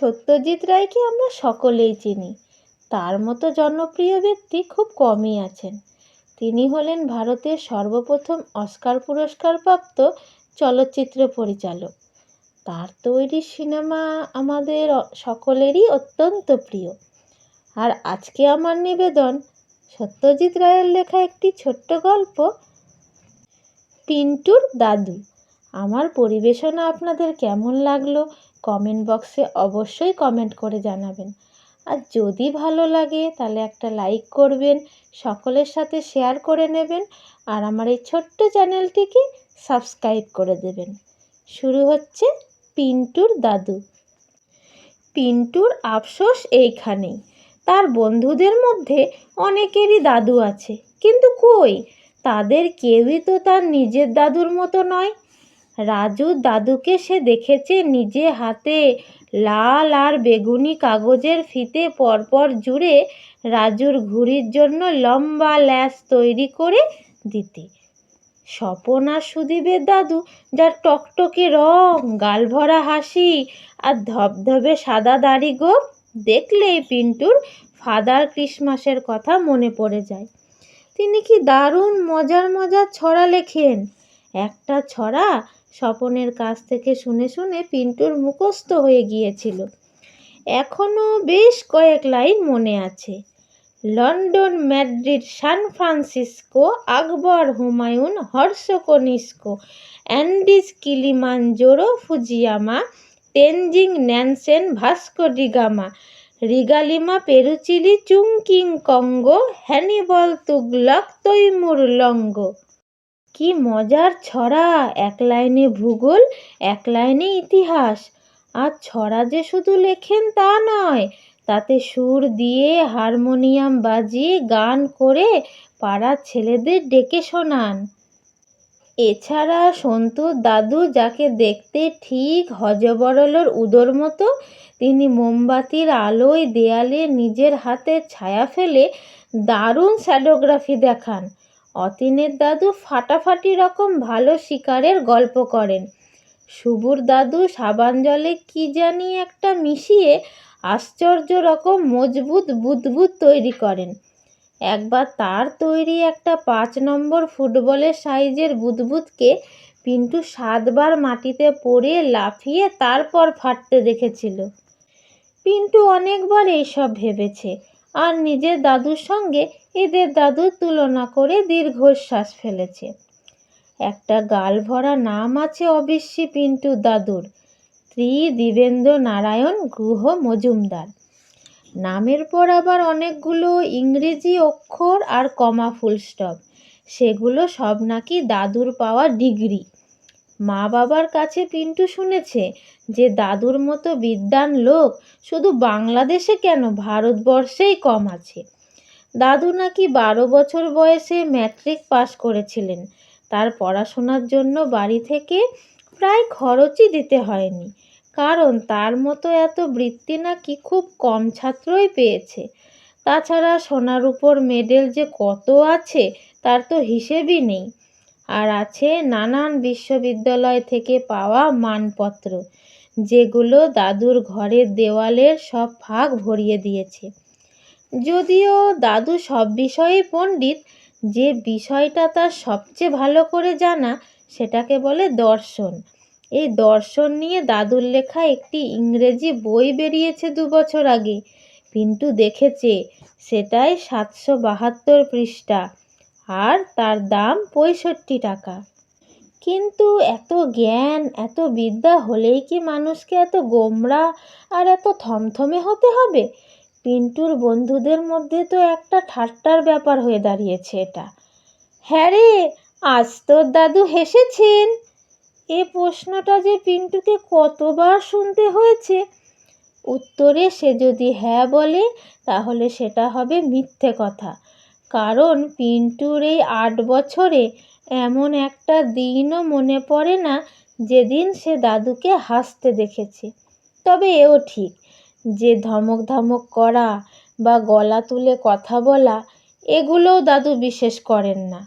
সত্যজিৎ রায়কে আমরা সকলেই চিনি। তার মতো জনপ্রিয় ব্যক্তি খুব কমই আছেন। তিনি হলেন ভারতের সর্বপ্রথম অস্কার পুরস্কারপ্রাপ্ত চলচ্চিত্র পরিচালক। তার তৈরি সিনেমা আমাদের সকলেরই অত্যন্ত প্রিয়। আর আজকে আমার নিবেদন, সত্যজিৎ রায়ের লেখা একটি ছোট্ট গল্প, পিন্টুর দাদু। আমার পরিবেশনা আপনাদের কেমন লাগল কমেন্ট বক্সে অবশ্যই কমেন্ট করে জানাবেন। আর যদি ভালো লাগে তাহলে একটা লাইক করবেন, সকলের সাথে শেয়ার করে নেবেন, আর আমার এই ছোট্ট চ্যানেলটিকে সাবস্ক্রাইব করে দেবেন। শুরু হচ্ছে পিন্টুর দাদু। পিন্টুর আফসোস এইখানেই। তার বন্ধুদের মধ্যে অনেকেরই দাদু আছে, কিন্তু কই? তাদের কেউই তো তার নিজের দাদুর মতো নয়। রাজুর দাদুকে সে দেখেছে নিজে হাতে লাল আর বেগুনি কাগজের ফিতে পরপর জুড়ে রাজুর ঘুড়ির জন্য লম্বা ল্যাস তৈরি করে দিতে। স্বপন আর সুদীপের দাদু যার টকটকে রং, গালভরা হাসি আর ধবধবে সাদা দাড়ি গো, দেখলেই পিন্টুর ফাদার ক্রিসমাসের কথা মনে পড়ে যায়। তিনি কি দারুণ মজার মজার ছড়া লেখেন। একটা ছড়া স্বপনের কাছ থেকে শুনে শুনে পিন্টুর মুখস্থ হয়ে গিয়েছিল। এখনও বেশ কয়েক লাইন মনে আছে। London, Madrid, San Francisco, Akbar, Humayun Harsha Kanishka Andes Kilimanjaro Fujiyama, Tenzing, Nansen, Vasco da Gama, রিগালিমা, Peru Chile, Chungking, Congo, Hannibal, Tughlaq, Timur, Lang. কি মজার ছড়া, এক লাইনে ভূগোল, এক লাইনে ইতিহাস। আর ছড়া যে শুধু লেখেন তা নয়, তাতে সুর দিয়ে হারমোনিয়াম বাজিয়ে গান করে পাড়ার ছেলেদের ডেকে শোনান। এছাড়া সন্তুর দাদু যাকে দেখতে ঠিক হজবরলর উদর মতো, তিনি মোমবাতির আলোয় দেয়ালে নিজের হাতে ছায়া ফেলে দারুণ শ্যাডোগ্রাফি দেখান। অতীনের দাদু ফাটাফাটি রকম ভালো শিকারের গল্প করেন। শুভুর দাদু সাবান জলে কী জানি একটা মিশিয়ে আশ্চর্য রকম মজবুত বুদবুদ তৈরি করেন। একবার তার তৈরি একটা পাঁচ নম্বর ফুটবলের সাইজের বুদবুদকে পিন্টু সাতবার মাটিতে পড়ে লাফিয়ে তারপর ফাটতে দেখেছিল। পিন্টু অনেকবার এইসব ভেবেছে। আর নিজের দাদুর সঙ্গে এদের দাদুর তুলনা করে দীর্ঘশ্বাস ফেলেছে। একটা গাল ভরা নাম আছে অবিশ্যি পিন্টু দাদুর। শ্রী দিবেন্দ্র নারায়ণ গুহ মজুমদার। নামের পর আবার অনেকগুলো ইংরেজি অক্ষর আর কমা ফুল স্টপ। সেগুলো সব নাকি দাদুর পাওয়া ডিগ্রি। মা বাবার কাছে পিন্টু শুনেছে যে দাদুর মতো বিদ্বান লোক শুধু বাংলাদেশে কেন, ভারতবর্ষেই কম আছে। দাদু নাকি বারো বছর বয়সে ম্যাট্রিক পাশ করেছিলেন। তার পড়াশোনার জন্য বাড়ি থেকে প্রায় খরচই দিতে হয়নি। কারণ তার মতো এত বৃত্তি নাকি খুব কম ছাত্রই পেয়েছে। তাছাড়া সোনার উপর মেডেল যে কত আছে, তার তো হিসেবই নেই। আর আছে নানান বিশ্ববিদ্যালয় থেকে পাওয়া মানপত্র, যেগুলো দাদুর ঘরের দেওয়ালের সব ফাঁক ভরিয়ে দিয়েছে। যদিও দাদু সব বিষয়েই পণ্ডিত, যে বিষয়টা তার সবচেয়ে ভালো করে জানা সেটাকে বলে দর্শন। এই দর্শন নিয়ে দাদুর লেখা একটি ইংরেজি বই বেরিয়েছে দু বছর আগে। পিন্টু দেখেছে, সেটাই সাতশো বাহাত্তর পৃষ্ঠা। আর তার দাম পঁয়ষট্টি টাকা। কিন্তু এত জ্ঞান, এত বিদ্যা হলেই কি মানুষকে এত গোমরা আর এত থমথমে হতে হবে? পিন্টুর বন্ধুদের মধ্যে তো একটা ঠাট্টার ব্যাপার হয়ে দাঁড়িয়েছে এটা। হ্যাঁ রে, আজ তোর দাদু হেসেছেন? এ প্রশ্নটা যে পিন্টুকে কতবার শুনতে হয়েছে? উত্তরে সে যদি হ্যাঁ বলে, তাহলে সেটা হবে মিথ্যে কথা। কারণ পিন্টুর এই আট বছরে এমন একটা দিনও মনে পড়ে না যেদিন সে দাদুকে হাসতে দেখেছে। তবে এও ঠিক, যে ধমক ধমক করা বা গলা তুলে কথা বলা, এগুলোও দাদু বিশেষ করেন না।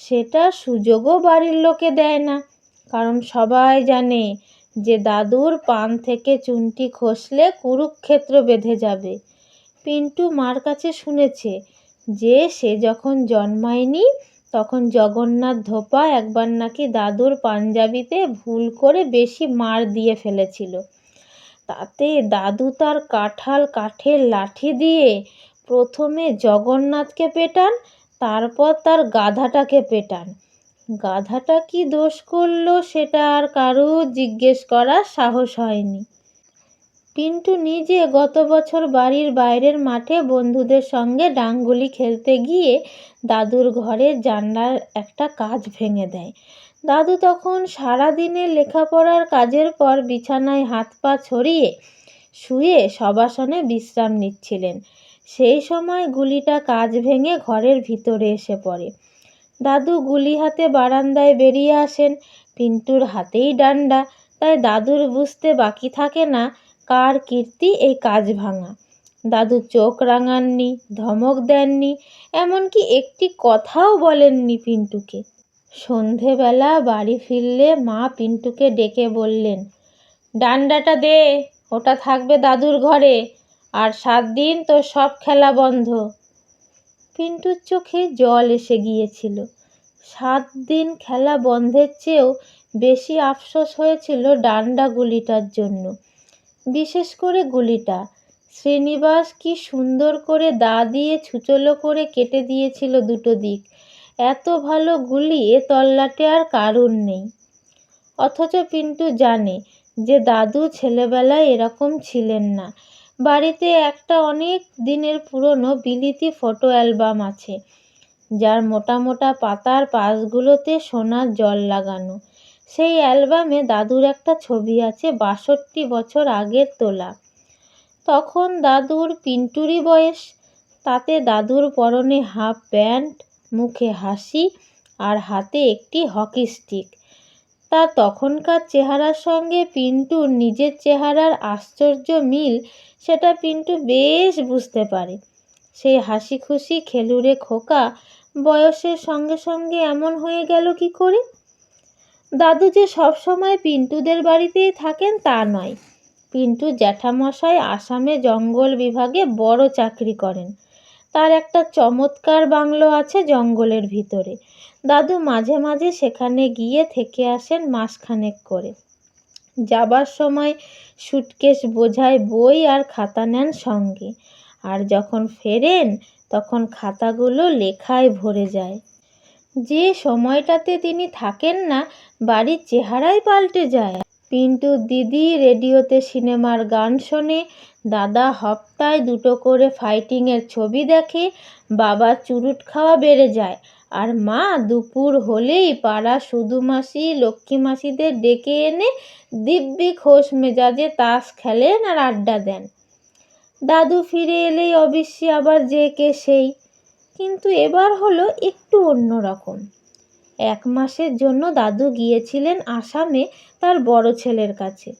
সেটা সুযোগও বাড়ির লোকে দেয় না, কারণ সবাই জানে যে দাদুর পান থেকে চুনটি খসলে কুরুক্ষেত্র বেঁধে যাবে। পিন্টু মার কাছে শুনেছে যে সে যখন জন্মায়নি, তখন জগন্নাথ ধোপা একবার নাকি দাদুর পাঞ্জাবিতে ভুল করে বেশি মার দিয়ে ফেলেছিল। তাতে দাদু তার কাঁঠাল কাঠের লাঠি দিয়ে প্রথমে জগন্নাথকে পেটান, তারপর তার গাধাটাকে পেটান। গাধাটা কি দোষ করল সেটা আর কারু জিজ্ঞেস করার সাহস হয়নি। পিন্টু নিজে গত বছর বাড়ির বাইরের মাঠে বন্ধুদের সঙ্গে ডাঙ্গুলি খেলতে গিয়ে দাদুর ঘরের জানলার একটা কাজ ভেঙে দেয়। দাদু তখন সারাদিনের লেখাপড়ার কাজের পর বিছানায় হাত পা ছড়িয়ে শুয়ে সবাসনে বিশ্রাম নিচ্ছিলেন। সেই সময় গুলিটা কাজ ভেঙে ঘরের ভিতরে এসে পড়ে। দাদু গুলি হাতে বারান্দায় বেরিয়ে আসেন। পিন্টুর হাতেই ডান্ডা, তাই দাদুর বুঝতে বাকি থাকে না কার কীর্তি এই কাজ ভাঙা? দাদু চোখ রাঙাননি, ধমক দেননি, এমনকি একটি কথাও বলেননি পিন্টুকে। সন্ধেবেলা বাড়ি ফিরলে মা পিন্টুকে ডেকে বললেন, ডান্ডাটা দে, ওটা থাকবে দাদুর ঘরে, আর সাত দিন তো সব খেলা বন্ধ। পিন্টুর চোখে জল এসে গিয়েছিল। সাত দিন খেলা বন্ধের চেয়েও বেশি আফসোস হয়েছিল ডান্ডা গুলিটার জন্য। বিশেষ করে গুলিটা। শ্রীনিবাস কি সুন্দর করে দা দিয়ে ছুচলো করে কেটে দিয়েছিল দুটো দিক। এত ভালো গুলি এ তল্লাটে আর কারুর নেই। অথচ পিন্টু জানে যে দাদু ছেলেবেলায় এরকম ছিলেন না। বাড়িতে একটা অনেক দিনের পুরনো বিলিতি ফটো অ্যালবাম আছে, যার মোটা মোটা পাতার পাশগুলোতে সোনার জল লাগানো। সেই অ্যালবামে দাদুর একটা ছবি আছে, বাষট্টি বছর আগের তোলা। তখন দাদুর পিন্টুরই বয়স, তাতে দাদুর পরনে হাফ প্যান্ট, মুখে হাসি আর হাতে একটি হকি স্টিক। তা তখনকার চেহারার সঙ্গে পিন্টুর নিজের চেহারার আশ্চর্য মিল, সেটা পিন্টু বেশ বুঝতে পারে। সেই হাসি খুশি খেলুরে খোকা বয়সের সঙ্গে সঙ্গে এমন হয়ে গেল কি করে? দাদু যে সবসময় পিন্টুদের বাড়িতেই থাকেন, তা নয়। পিন্টু জ্যাঠামশাই আসামে জঙ্গল বিভাগে বড় চাকরি করেন। তার একটা চমৎকার বাংলো আছে জঙ্গলের ভিতরে। দাদু মাঝে মাঝে সেখানে গিয়ে থেকে আসেন মাসখানেক করে। যাবার সময় সুটকেস বোঝায় বই আর খাতা নেন সঙ্গে। আর যখন ফেরেন, তখন খাতাগুলো লেখায় ভরে যায়। যে সময়টাতে তিনি থাকেন না, বাড়ির চেহারাই পাল্টে যায়। পিন্টু দিদি রেডিওতে সিনেমার গান শোনে, দাদা হপ্তায় দুটো করে ফাইটিংয়ের ছবি দেখে, বাবা চুরুট খাওয়া বেড়ে যায়, আর মা দুপুর হলেই পাড়া সুদু মাসি, লক্ষ্মী মাসিদের ডেকে এনে দিব্যি খোশ মেজাজে তাস খেলেন আর আড্ডা দেন। দাদু ফিরে এলেই অবশ্যই আবার যে কে সেই কিন্তু এবার হলো একটু অন্য রকম। এক মাসের জন্য দাদু গিয়েছিলেন আসামে তার বড় ছেলের কাছে।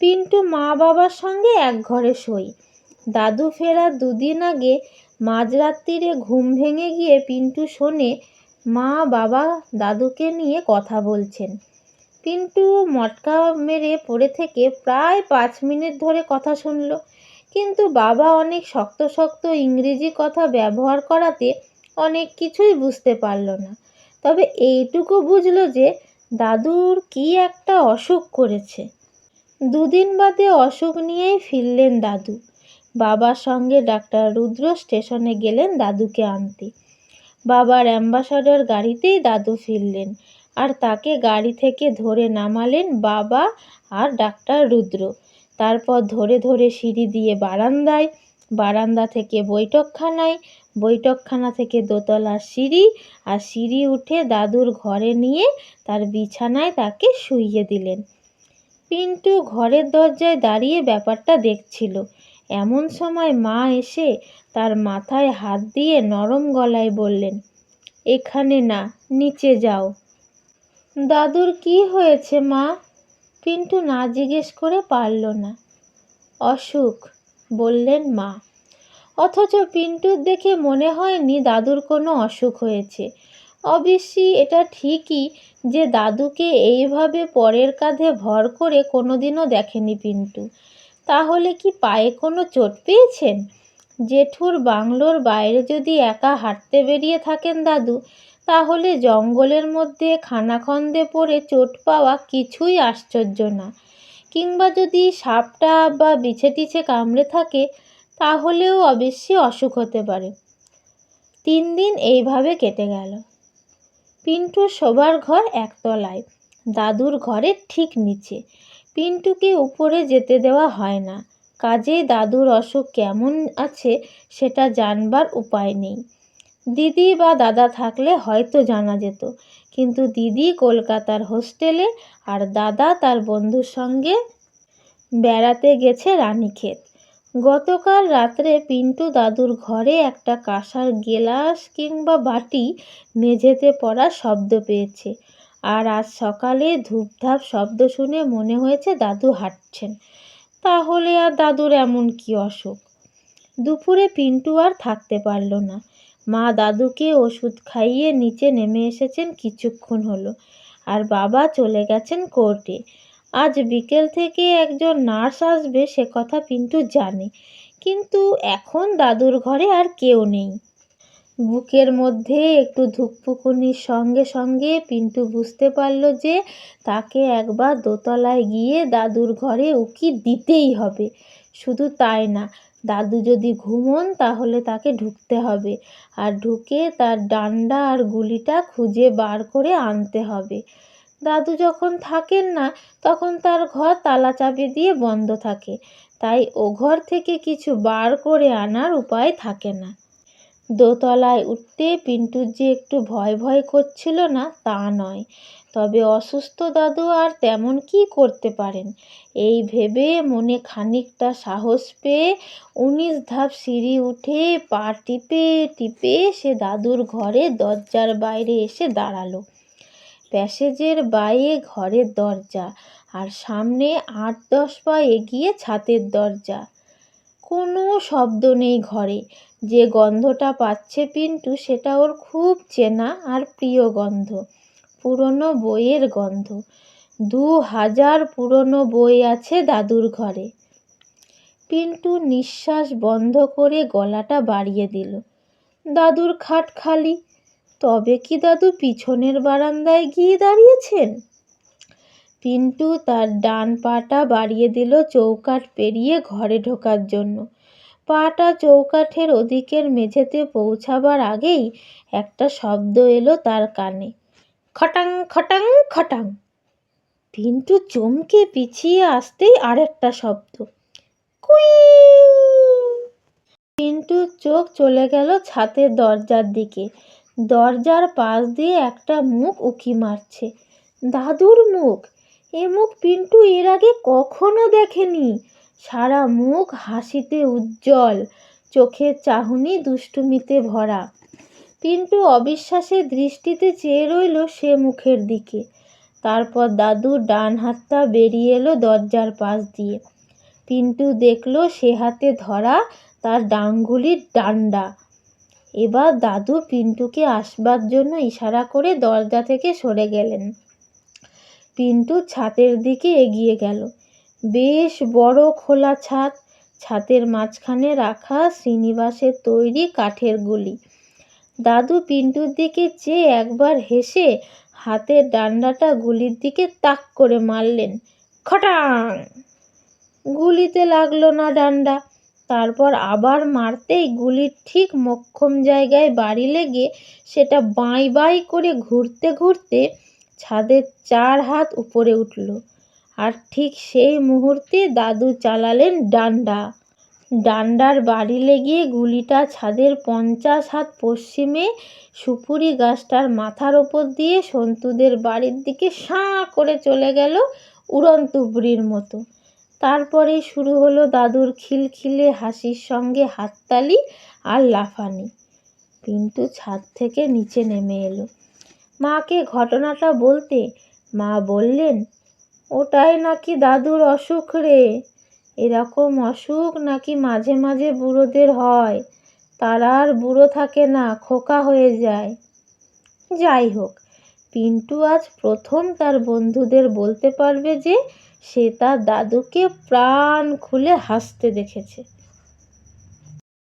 পিন্টু মা বাবার সঙ্গে এক ঘরে শোয়। দাদু ফেরার দুদিন আগে মাঝরাত্রিরে ঘুম ভেঙে গিয়ে পিন্টু শোনে মা বাবা দাদুকে নিয়ে কথা বলছেন। পিন্টু মটকা মেরে পড়ে থেকে প্রায় পাঁচ মিনিট ধরে কথা শুনল। কিন্তু বাবা অনেক শক্ত শক্ত ইংরেজি কথা ব্যবহার করাতে অনেক কিছুই বুঝতে পারল না। তবে এইটুকু বুঝলো যে দাদুর কি একটা অসুখ করেছে। দুদিন বাদে অসুখ নিয়েই ফিরলেন দাদু। বাবার সঙ্গে ডাক্তার রুদ্র স্টেশনে গেলেন দাদুকে আনতে। বাবার অ্যাম্বাসাডর গাড়িতেই দাদু ফিরলেন আর তাকে গাড়ি থেকে ধরে নামালেন বাবা আর ডাক্তার রুদ্র। তারপর ধরে ধরে সিঁড়ি দিয়ে বারান্দায়, বারান্দা থেকে বৈঠকখানায়, বৈঠকখানা থেকে দোতলার সিঁড়ি আর সিঁড়ি উঠে দাদুর ঘরে নিয়ে তার বিছানায় তাকে শুইয়ে দিলেন। পিন্টু ঘরের দরজায় দাঁড়িয়ে ব্যাপারটা দেখছিল। এমন সময় মা এসে তার মাথায় হাত দিয়ে নরম গলায় বললেন, এখানে না, নিচে যাও। দাদুর কি হয়েছে মা? পিন্টু না জিজ্ঞেস করে পারল না। অসুখ, বললেন মা। অথচ পিন্টুর দেখে মনে হয়নি দাদুর কোনো অসুখ হয়েছে। অবশ্যই এটা ঠিকই যে দাদুকে এইভাবে পরের কাঁধে ভর করে কোনোদিনও দেখেনি পিন্টু। তাহলে কি পায়ে কোনো চোট পেয়েছেন? জেঠুর বাংলোর বাইরে যদি একা হাঁটতে বেরিয়ে থাকেন দাদু তাহলে জঙ্গলের মধ্যে খানাখন্দে পড়ে চোট পাওয়া কিছুই আশ্চর্য না। কিংবা যদি সাপটা বা বিছে টিছে কামড়ে থাকে, তাহলেও অবশ্যই অসুখ হতে পারে। তিন দিন এইভাবে কেটে গেল। পিন্টুর শোবার ঘর একতলায়, দাদুর ঘরের ঠিক নিচে। পিন্টুকে উপরে যেতে দেওয়া হয় না। কাজেই দাদুর অসুখ কেমন আছে সেটা জানবার উপায় নেই। দিদি বা দাদা থাকলে হয়তো জানা যেত। কিন্তু দিদি কলকাতার হোস্টেলে আর দাদা তার বন্ধুর সঙ্গে বেড়াতে গেছে রানীক্ষেত। গতকাল রাত্রে পিন্টু দাদুর ঘরে একটা কাঁসার গেলাস কিংবা বাটি মেঝেতে পড়ার শব্দ পেয়েছে। আর আজ সকালে ধূপধাপ শব্দ শুনে মনে হয়েছে দাদু হাঁটছেন। তাহলে আর দাদুর এমন কি অসুখ? দুপুরে পিন্টু আর থাকতে পারল না। মা দাদুকে ওষুধ খাইয়ে নিচে নেমে এসেছেন কিছুক্ষণ হলো আর বাবা চলে গেছেন কোর্টে। আজ বিকেল থেকে একজন নার্স আসবে সে কথা পিন্টু জানে, কিন্তু এখন দাদুর ঘরে আর কেউ নেই। বুকের মধ্যে একটু ধুকপুকুনির সঙ্গে সঙ্গে পিন্টু বুঝতে পারল যে তাকে একবার দোতলায় গিয়ে দাদুর ঘরে উকি দিতেই হবে। শুধু তাই না দাদু যদি ঘুমোন, তাহলে তাকে ঢুকতে হবে। আর ঢুকে তার ডান্ডা আর গুলিটা খুঁজে বার করে আনতে হবে। দাদু যখন থাকেন না, তখন তার ঘর তালা চাবি দিয়ে বন্ধ থাকে। তাই ও ঘর থেকে কিছু বার করে আনার উপায় থাকে না। দোতলায় উঠতে পিন্টুর যে একটু ভয় ভয় করছিল না, তা নয়। তবে অসুস্থ দাদু আর তেমন কি করতে পারেন? এই ভেবে মনে খানিকটা সাহস পেয়ে উনিশ ধাপ সিঁড়ি উঠে পা টিপে টিপে সে দাদুর ঘরে দরজার বাইরে এসে দাঁড়াল। প্যাসেজের বাইরে ঘরের দরজা আর সামনে আট দশ পা এগিয়ে ছাতের দরজা। কোনো শব্দ নেই ঘরে। যে গন্ধটা পাচ্ছে পিন্টু, সেটা ওর খুব চেনা আর প্রিয় গন্ধ, পুরনো বইয়ের গন্ধ। দু হাজার পুরনো বই আছে দাদুর ঘরে। পিন্টু নিঃশ্বাস বন্ধ করে গলাটা বাড়িয়ে দিল। দাদুর খাট খালি, তবে কি দাদু পিছনের বারান্দায় গিয়ে দাঁড়িয়েছেন? পিন্টু তার ডান পাটা বাড়িয়ে দিল চৌকাঠ পেরিয়ে ঘরে ঢোকার জন্য। পাটা চৌকাঠের ওদিকের মেঝেতে পৌঁছাবার আগেই একটা শব্দ এলো তার কানে। খটাং খটাং খটাং। পিন্টু চমকে পিছিয়ে আসতেই আরেকটা শব্দ। কুই! পিন্টুর চোখ চলে গেল ছাতের দরজার দিকে। দরজার পাশ দিয়ে একটা মুখ উকি মারছে। দাদুর মুখ। এ মুখ পিন্টু এর আগে কখনো দেখেনি। সারা মুখ হাসিতে উজ্জ্বল, চোখের চাহনি দুষ্টুমিতে ভরা। পিন্টু অবিশ্বাসের দৃষ্টিতে চেয়ে রইল সে মুখের দিকে। তারপর দাদুর ডান হাতটা বেরিয়ে এলো দরজার পাশ দিয়ে। পিন্টু দেখল সে হাতে ধরা তার ডাঙ্গুলির ডান্ডা। এবার দাদু পিন্টুকে আসবার জন্য ইশারা করে দরজা থেকে সরে গেলেন। পিন্টু ছাতের দিকে এগিয়ে গেল। বেশ বড় খোলা ছাদ। ছাতের মাঝখানে রাখা শ্রীনিবাসের তৈরি কাঠের গুলি। দাদু পিন্টুর দিকে চেয়ে একবার হেসে হাতের ডান্ডাটা গুলির দিকে তাক করে মারলেন, খটাং! গুলিতে লাগল না ডান্ডা। তারপর আবার মারতেই গুলির ঠিক মক্ষম জায়গায় বাড়ি লেগে সেটা বাঁই বাঁই করে ঘুরতে ঘুরতে ছাদের চার হাত উপরে উঠল। আর ঠিক সেই মুহূর্তে দাদু চালালেন ডান্ডা। ডান্ডার বাড়ি লেগে গুলিটা ছাদের পঞ্চাশ হাত পশ্চিমে সুপুরি গাছটার মাথার ওপর দিয়ে সন্তুদের বাড়ির দিকে সাঁ করে চলে গেল উড়ন্ত বুড়ির মতো। তারপরে শুরু হলো দাদুর খিলখিলে হাসির সঙ্গে হাততালি আর লাফানি। পিন্টু ছাদ থেকে নিচে নেমে এলো। মাকে ঘটনাটা বলতে মা বললেন ওটাই নাকি দাদুর অসুখ রে? এরকম অসুখ নাকি মাঝে মাঝে বুড়োদের হয়। তারা আর বুড়ো থাকে না, খোকা হয়ে যায়। যাই হোক, পিন্টু আজ প্রথম তার বন্ধুদের বলতে পারবে যে সে তার দাদুকে প্রাণ খুলে হাসতে দেখেছে।